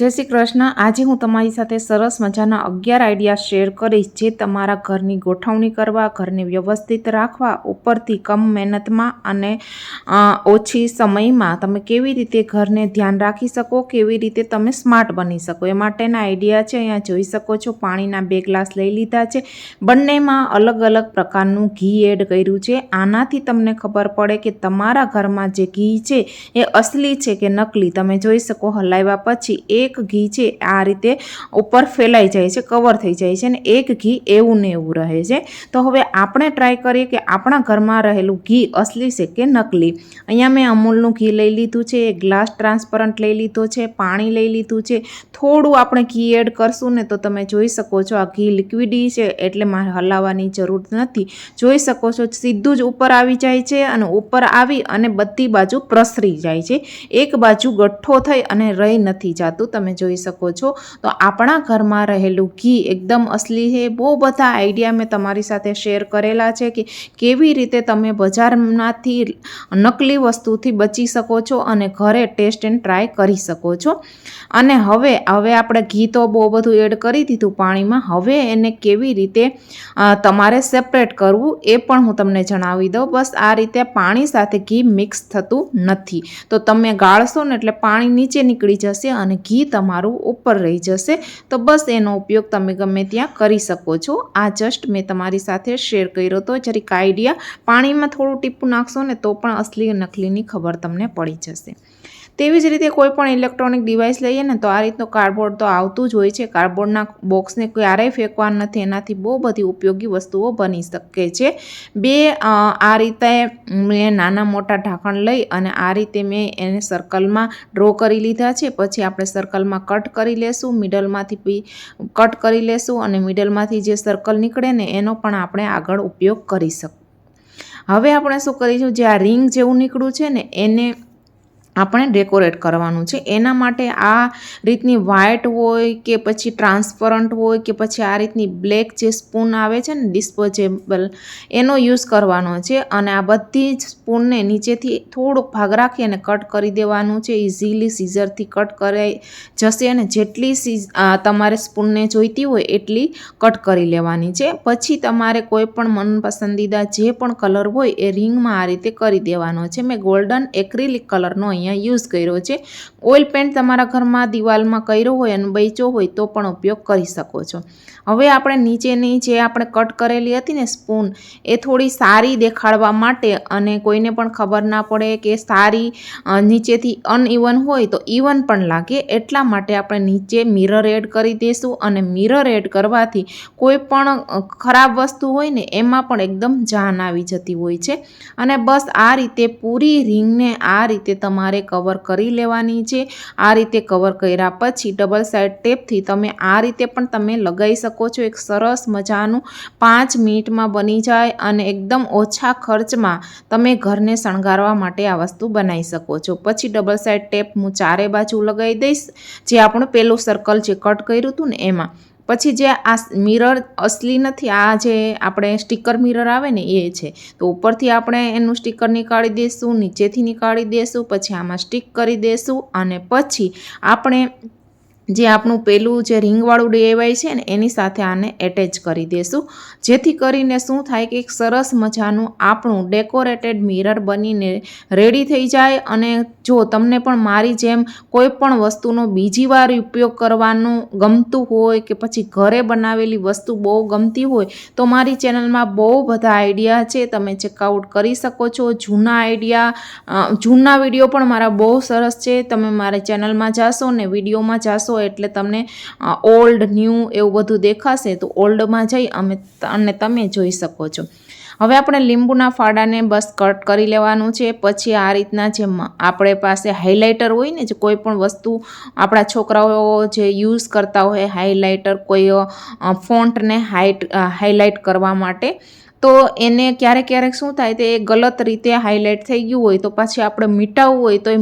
જય શ્રી કૃષ્ણ. આજે હું તમારી સાથે સરસ મજાના અગિયાર આઈડિયા શેર કરીશ જે તમારા ઘરની ગોઠવણી કરવા, ઘરને વ્યવસ્થિત રાખવા, ઉપરથી કમ મહેનતમાં અને ઓછી સમયમાં તમે કેવી રીતે ઘરને ધ્યાન રાખી શકો, કેવી રીતે તમે સ્માર્ટ બની શકો. એ માટેના આઈડિયા છે. અહીંયા જોઈ શકો છો પાણીના બે ગ્લાસ લઈ લીધા છે. બંનેમાં અલગ અલગ પ્રકારનું ઘી એડ કર્યું છે. આનાથી તમને ખબર પડે કે તમારા ઘરમાં જે ઘી છે એ અસલી છે કે નકલી. તમે જોઈ શકો હલાવ્યા પછી એક ઘી છે, આ રીતે ઉપર ફેલાઈ જાય છે કવર થઈ જાય છે અને એક ઘી એવું ને એવું રહે છે. તો હવે આપણે ટ્રાય કરીએ કે આપણા ઘરમાં રહેલું ઘી અસલી છે કે નકલી? અહીંયા મેં અમૂલનું ઘી લઈ લીધું છે એક ગ્લાસ ટ્રાન્સપરન્ટ લઈ લીધો છે, પાણી લઈ લીધું છે. થોડું આપણે ઘી એડ કરશું ને તો તમે જોઈ શકો છો આ ઘી લિક્વિડી છે, એટલે મારે હલાવવાની જરૂર નથી. જોઈ શકો છો, સીધું જ ઉપર આવી જાય છે અને ઉપર આવી અને બધી બાજુ પ્રસરી જાય છે. એક બાજુ ગઠ્ઠો થઈ અને રહી નથી જાતું. તમે જોઈ શકો છો. તો આપણા ઘરમાં રહેલું ઘી એકદમ અસલી છે. બહુ બધા આઈડિયા મેં તમારી સાથે શેર કરેલા છે કે કેવી રીતે તમે બજારમાંથી નકલી વસ્તુથી બચી શકો છો અને ઘરે ટેસ્ટ એન્ડ ટ્રાય કરી શકો છો. અને હવે હવે આપણે ઘી તો બહુ બધું એડ કરી દીધું પાણીમાં. હવે એને કેવી રીતે તમારે સેપરેટ કરવું એ પણ હું તમને જણાવી દઉં. બસ આ રીતે પાણી સાથે ઘી મિક્સ થતું નથી. તો તમે ગાળશો ને એટલે પાણી નીચે નીકળી જશે અને ઘી તમારું ઉપર રહી જશે. તો બસ એનો ઉપયોગ તમે ગમે ત્યાં કરી શકો છો. આ જસ્ટ મેં તમારી સાથે શેર કર્યો હતો. જરીક આઈડિયા પાણીમાં થોડું ટીપું નાખશો ને તો પણ અસલી નકલીની ખબર તમને પડી જશે. તેવી જ રીતે કોઈ પણ ઇલેક્ટ્રોનિક ડિવાઇસ લઈએ ને તો આ રીતનું કાર્ડબોર્ડ તો આવતું જ હોય છે. કાર્ડબોર્ડના બોક્સને ક્યારેય ફેંકવા નથી. એનાથી બહુ બધી ઉપયોગી વસ્તુઓ બની શકે છે. બે આ રીતે મેં નાના મોટા ઢાંકણ લઈ અને આ રીતે મેં એને સર્કલમાં ડ્રો કરી લીધા છે. પછી આપણે સર્કલમાં કટ કરી લેશું, મિડલમાંથી બી કટ કરી લેશું અને મિડલમાંથી જે સર્કલ નીકળે ને એનો પણ આપણે આગળ ઉપયોગ કરી શકું. હવે આપણે શું કરીશું? જે આ રિંગ જેવું નીકળ્યું છે ને એને આપણે ડેકોરેટ કરવાનું છે. એના માટે આ રીતની વ્હાઇટ હોય કે પછી ટ્રાન્સપરન્ટ હોય કે પછી આ રીતની બ્લેક જે સ્પૂન આવે છે ને ડિસ્પોઝેબલ, એનો યુઝ કરવાનો છે અને આ બધી જ સ્પૂનને નીચેથી થોડોક ભાગ રાખી અને કટ કરી દેવાનું છે. ઇઝીલી સીઝરથી કટ કરાઈ જશે અને જેટલી સીઝ તમારે સ્પૂનને જોઈતી હોય એટલી કટ કરી લેવાની છે. પછી તમારે કોઈ પણ મનપસંદીદા જે પણ કલર હોય એ રિંગમાં આ રીતે કરી દેવાનો છે. મેં ગોલ્ડન એક્રિલિક કલરનો અહીંયા યુઝ કર્યો છે. ઓઇલ પેન્ટ તમારા ઘરમાં દિવાલમાં કર્યો હોય અને બચ્યો હોય તો પણ ઉપયોગ કરી શકો છો. હવે આપણે નીચેની જે આપણે કટ કરેલી હતી ને સ્પૂન, એ થોડી સારી દેખાડવા માટે અને કોઈને પણ ખબર ના પડે કે સારી નીચેથી અનઇવન હોય તો ઇવન પણ લાગે. એટલા માટે આપણે નીચે મિરર એડ કરી દઈશું અને મિરર એડ કરવાથી કોઈ પણ ખરાબ વસ્તુ હોય ને એમાં પણ એકદમ જાન આવી જતી હોય છે. અને બસ આ રીતે પૂરી રિંગને આ રીતે તમારે કવર કરી લેવાની છે. આ રીતે કવર કર્યા પછી ડબલ સાઇડ ટેપથી તમે આ રીતે પણ તમે લગાવી શકો છો. એક સરસ મજાનું પાંચ મિનિટમાં બની જાય અને એકદમ ઓછા ખર્ચમાં તમે ઘરને શણગારવા માટે આ વસ્તુ બનાવી શકો છો. પછી ડબલ સાઇડ ટેપ હું ચારે બાજુ લગાવી દઈશ. જે આપણું પેલું સર્કલ જે કટ કર્યું હતું ને એમાં. પછી જે આ મિરર અસલી નથી, આ જે આપણે સ્ટીકર મિરર આવે ને, એ છે. તો ઉપરથી આપણે એનું સ્ટીકર નીકાળી દઈશું નીચેથી નીકાળી દઈશું પછી આમાં સ્ટીક કરી દઈશું અને પછી આપણે જે આપણું પેલું જે રિંગવાળું ડીઆઈવાય છે ને, એની સાથે આને એટેચ કરી દઈશું જેથી કરીને શું થાય કે એક સરસ મજાનું આપણું ડેકોરેટેડ મિરર બનીને રેડી થઈ જાય અને જો તમને પણ મારી જેમ કોઈ પણ વસ્તુનો બીજી વાર ઉપયોગ કરવાનું ગમતું હોય કે પછી ઘરે બનાવેલી વસ્તુ બહુ ગમતી હોય, તો મારી ચેનલમાં બહુ બધા આઈડિયા છે. તમે ચેકઆઉટ કરી શકો છો. જૂના આઈડિયા જૂના વીડિયો પણ મારા બહુ સરસ છે. તમે મારી ચેનલમાં જાશો ને વિડીયોમાં જાશો એટલે તમને ઓલ્ડ ન્યૂ એવું બધું દેખાશે તો ઓલ્ડમાં જઈ અમે અને તમે જોઈ શકો છો. હવે આપણે લીંબુના ફાડાને બસ કટ કરી લેવાનું છે. પછી આ રીતના જે આપણે પાસે હાઇલાઇટર હોય ને જે કોઈ પણ વસ્તુ આપણા છોકરાઓ જે યુઝ કરતા હોય હાઇલાઇટર કોઈ ફોન્ટને હાઇટ હાઇલાઇટ કરવા માટે તો એને ક્યારેક ક્યારેક શું થાય તે ગલત રીતે હાઇલાઇટ થઈ ગયું હોય તો પાછી આપણે મીટાવવું હોય તો એ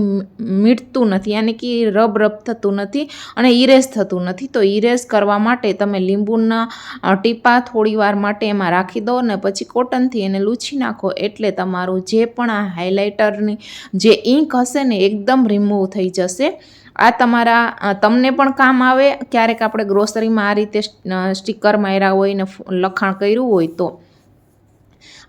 મીટતું નથી. યાની કે રબ રબ થતું નથી અને ઇરેઝ થતું નથી. તો ઇરેઝ કરવા માટે તમે લીંબુના ટીપા થોડી વાર માટે એમાં રાખી દો ને પછી કોટનથી એને લૂછી નાખો એટલે તમારું જે પણ આ હાઇલાઇટરની જે ઇંક હશે ને એકદમ રિમૂવ થઈ જશે. આ તમારા તમને પણ કામ આવે. ક્યારેક આપણે ગ્રોસરીમાં આ રીતે સ્ટીકર માર્યા હોય ને લખાણ કર્યું હોય તો.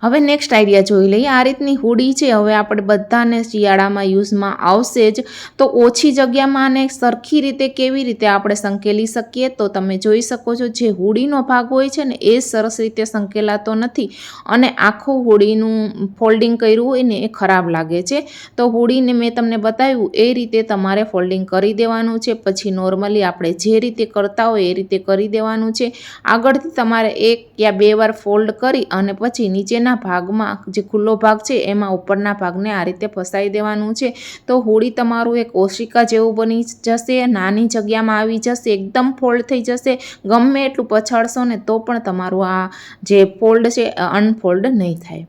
હવે નેક્સ્ટ આઈડિયા જોઈ લઈએ. આ રીતની હુડી છે. હવે આપણે બધાને શિયાળામાં યુઝમાં આવશે જ. તો ઓછી જગ્યામાં આને સરખી રીતે કેવી રીતે આપણે સંકેલી શકીએ? તો તમે જોઈ શકો છો જે હુડીનો ભાગ હોય છે ને, એ સરસ રીતે સંકેલાતો નથી. અને આખું હુડીનું ફોલ્ડિંગ કર્યું હોય ને, એ ખરાબ લાગે છે. તો હુડીને મેં તમને બતાવ્યું, એ રીતે તમારે ફોલ્ડિંગ કરી દેવાનું છે. પછી નોર્મલી આપણે જે રીતે કરતા હોય, એ રીતે કરી દેવાનું છે. આગળથી તમારે એક યા બે વાર ફોલ્ડ કરી અને પછી નીચેના ભાગમાં જે ખુલ્લો ભાગ છે, એમાં ઉપરના ભાગને આ રીતે ફસાઈ દેવાનું છે. તો હોળી તમારું એક ઓશિકા જેવું બની જશે, નાની જગ્યામાં આવી જશે, એકદમ ફોલ્ડ થઈ જશે. ગમે એટલું પછાડશો ને તો પણ તમારું આ જે ફોલ્ડ છે અનફોલ્ડ નહીં થાય.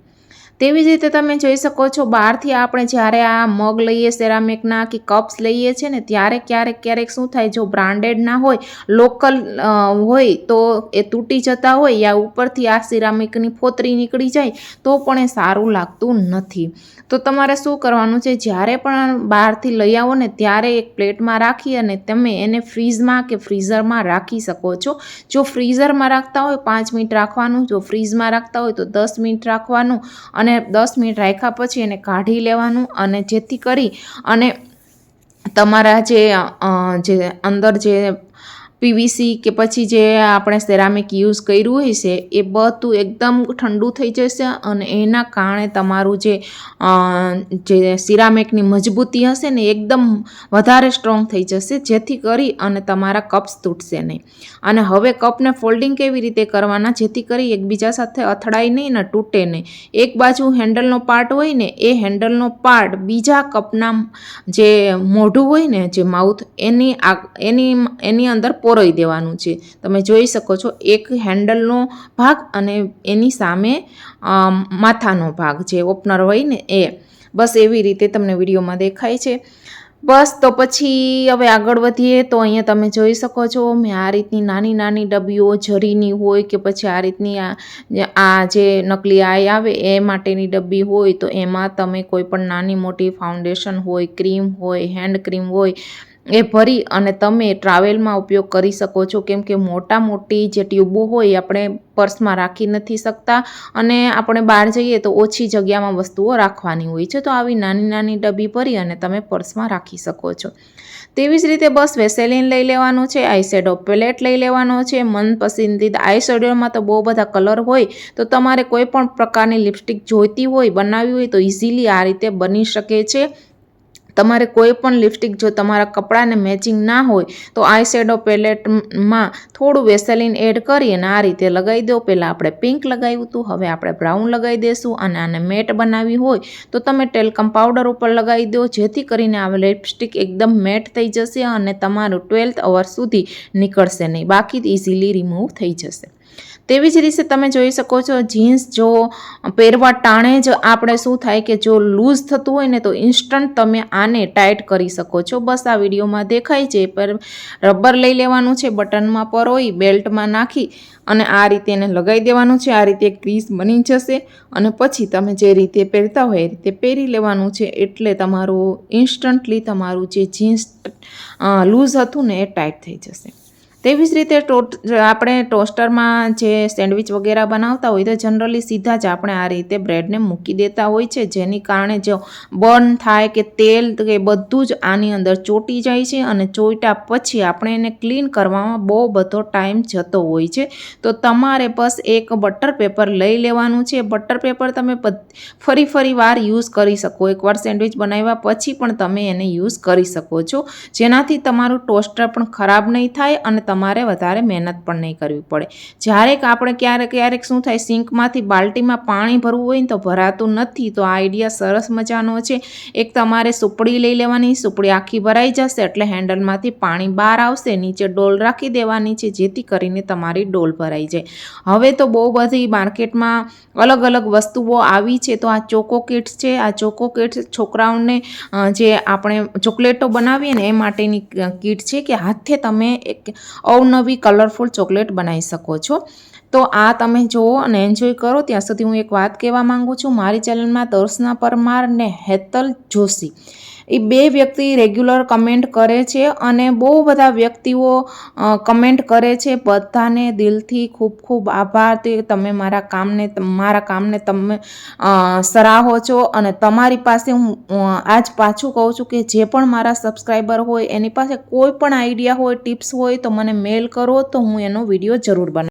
તેવી જ રીતે તમે જોઈ શકો છો, બહારથી આપણે જ્યારે આ મગ લઈએ સેરામિકના કે કપ્સ લઈએ છીએ ને, ત્યારે ક્યારેક ક્યારેક શું થાય, જો બ્રાન્ડેડ ના હોય લોકલ હોય, તો એ તૂટી જતા હોય યા ઉપરથી આ સિરામિકની ફોતરી નીકળી જાય, તો પણ એ સારું લાગતું નથી. તો તમારે શું કરવાનું છે, જ્યારે પણ બહારથી લઈ આવો ને, ત્યારે એક પ્લેટમાં રાખી અને તમે એને ફ્રીઝમાં કે ફ્રીઝરમાં રાખી શકો છો. જો ફ્રીઝરમાં રાખતા હોય, પાંચ મિનિટ રાખવાનું, જો ફ્રીઝમાં રાખતા હોય, તો દસ મિનિટ રાખવાનું અને દસ મિનિટ રાખ્યા પછી એને કાઢી લેવાનું અને જેથી કરી અને તમારા જે જે અંદર જે પીવીસી કે પછી જે આપણે સેરામિક યુઝ કર્યું હોય છે, એ બધું એકદમ ઠંડુ થઈ જશે અને એના કારણે તમારું જે જે સિરામિકની મજબૂતી હશે ને એકદમ વધારે સ્ટ્રોંગ થઈ જશે, જેથી કરી અને તમારા કપ્સ તૂટશે નહીં. અને હવે કપને ફોલ્ડિંગ કેવી રીતે કરવાના? જેથી કરી એકબીજા સાથે અથડાય નહીં ને તૂટે નહીં. એક બાજુ હેન્ડલનો પાર્ટ હોય ને, એ હેન્ડલનો પાર્ટ બીજા કપના જે મોઢું હોય ને, જે માઉથ એની આ- એની એની અંદર પોરોઈ દેવાનું છે. તમે જોઈ શકો છો, એક હેન્ડલનો ભાગ અને એની સામે માથાનો ભાગ જે ઓપનર હોય ને એ. બસ એવી રીતે તમને વિડીયોમાં દેખાય છે. બસ તો પછી હવે આગળ વધીએ તો અહીંયા તમે જોઈ શકો છો, મેં આ રીતની નાની નાની ડબ્બીઓ જરીની હોય કે પછી આ રીતની આ જે નકલી આઈ આવે એ માટેની ડબ્બી હોય તો એમાં તમે કોઈ પણ નાની મોટી ફાઉન્ડેશન હોય ક્રીમ હોય હેન્ડ ક્રીમ હોય એ ભરી અને તમે ટ્રાવેલમાં ઉપયોગ કરી શકો છો. કેમ કે મોટા મોટી જે ટ્યુબો હોય આપણે પર્સમાં રાખી નથી શકતા અને આપણે બહાર જઈએ તો ઓછી જગ્યામાં વસ્તુઓ રાખવાની હોય છે. તો આવી નાની નાની ડબ્બી ભરી અને તમે પર્સમાં રાખી શકો છો. તેવી જ રીતે બસ વેસેલિન લઈ લેવાનું છે આઈશેડો પેલેટ લઈ લેવાનો છે, મનપસંદીદા આઈશેડોમાં તો બહુ બધા કલર હોય, તો તમારે કોઈ પણ પ્રકારની લિપસ્ટિક જોઈતી હોય બનાવવી હોય તો ઇઝીલી આ રીતે બની શકે છે. તમારે કોઈ પણ લિપસ્ટિક જો તમારા કપડાને મેચિંગ ના હોય, તો આઈ શેડો પેલેટમાં થોડું વેસેલિન એડ કરી અને આ રીતે લગાવી દો. પહેલાં આપણે પિંક લગાવ્યું હતું, હવે આપણે બ્રાઉન લગાવી દઈશું અને આને મેટ બનાવી હોય, તો તમે ટેલકમ પાવડર ઉપર લગાવી દો, જેથી કરીને આ લિપસ્ટિક એકદમ મેટ થઈ જશે અને તમારું ટ્વેલ્થ અવર સુધી નીકળશે નહીં. બાકી ઇઝીલી રિમૂવ થઈ જશે. તેવી જ રીતે તમે જોઈ શકો છો, જીન્સ જો પહેરવા ટાણે જ આપણે શું થાય કે જો લૂઝ થતું હોય ને તો ઇન્સ્ટન્ટ તમે આને ટાઈટ કરી શકો છો. બસ આ વિડીયોમાં દેખાય છે પર રબર લઈ લેવાનું છે, બટનમાં પરોઈ, બેલ્ટમાં નાખી અને આ રીતે એને લગાવી દેવાનું છે. આ રીતે ક્રીઝ બની જશે અને પછી તમે જે રીતે પહેરતા હોય એ રીતે પહેરી લેવાનું છે. એટલે તમારું ઇન્સ્ટન્ટલી તમારું જે જીન્સ લૂઝ હતું ને એ ટાઈટ થઈ જશે. તેવી જ રીતે ટોટ, આપણે ટોસ્ટરમાં જે સેન્ડવિચ વગેરે બનાવતા હોય તો જનરલી સીધા જ આપણે આ રીતે બ્રેડને મૂકી દેતા હોય છે. જેની કારણે જો બર્ન થાય કે તેલ કે બધું જ આની અંદર ચોંટી જાય છે અને ચોટ્યા પછી આપણે એને ક્લીન કરવામાં બહુ બધો ટાઈમ જતો હોય છે. તો તમારે બસ એક બટર પેપર લઈ લેવાનું છે. બટર પેપર તમે ફરી ફરી વાર યુઝ કરી શકો. એકવાર સેન્ડવિચ બનાવ્યા પછી પણ તમે એને યુઝ કરી શકો છો. જેનાથી તમારું ટોસ્ટર પણ ખરાબ નહીં થાય અને તમારે વધારે મહેનત પણ નહીં કરવી પડે. જ્યારેક આપણે ક્યારેક ક્યારેક શું થાય, સિંકમાંથી બાલ્ટીમાં પાણી ભરવું હોય ને તો ભરાતું નથી, તો આ આઈડિયા સરસ મજાનો છે. એક તમારે સુપડી લઈ લેવાની, સુપડી આખી ભરાઈ જશે એટલે હેન્ડલમાંથી પાણી બહાર આવશે, નીચે ડોલ રાખી દેવાની છે, જેથી કરીને તમારી ડોલ ભરાઈ જાય. હવે તો બહુ બધી માર્કેટમાં અલગ અલગ વસ્તુઓ આવી છે, તો આ ચોકો કિટ્સ છે. આ ચોકો કિટ્સ છોકરાઓને જે આપણે ચોકલેટો બનાવીએ ને, એ માટેની કીટ છે કે હાથે તમે એક અવનવી કલરફુલ ચોકલેટ બનાવી શકો છો. તો આ તમે જુઓ અને એન્જોય કરો. ત્યાં સુધી હું એક વાત કહેવા માંગુ છું. મારી ચેનલમાં દર્શના પરમાર ને હેતલ જોશી. એ બે વ્યક્તિ રેગ્યુલર કમેન્ટ કરે છે અને બહુ બધા વ્યક્તિઓ કમેન્ટ કરે છે. બધાને દિલથી ખૂબ ખૂબ આભાર. તે તમે મારા કામને મારા કામને તમે સરાહો છો અને તમારી પાસે હું આજ પાછું કહું છું કે જે પણ મારા સબસ્ક્રાઈબર હોય, એની પાસે કોઈ પણ આઈડિયા હોય, ટિપ્સ હોય તો મને મેલ કરો તો હું એનો વીડિયો જરૂર બનાવું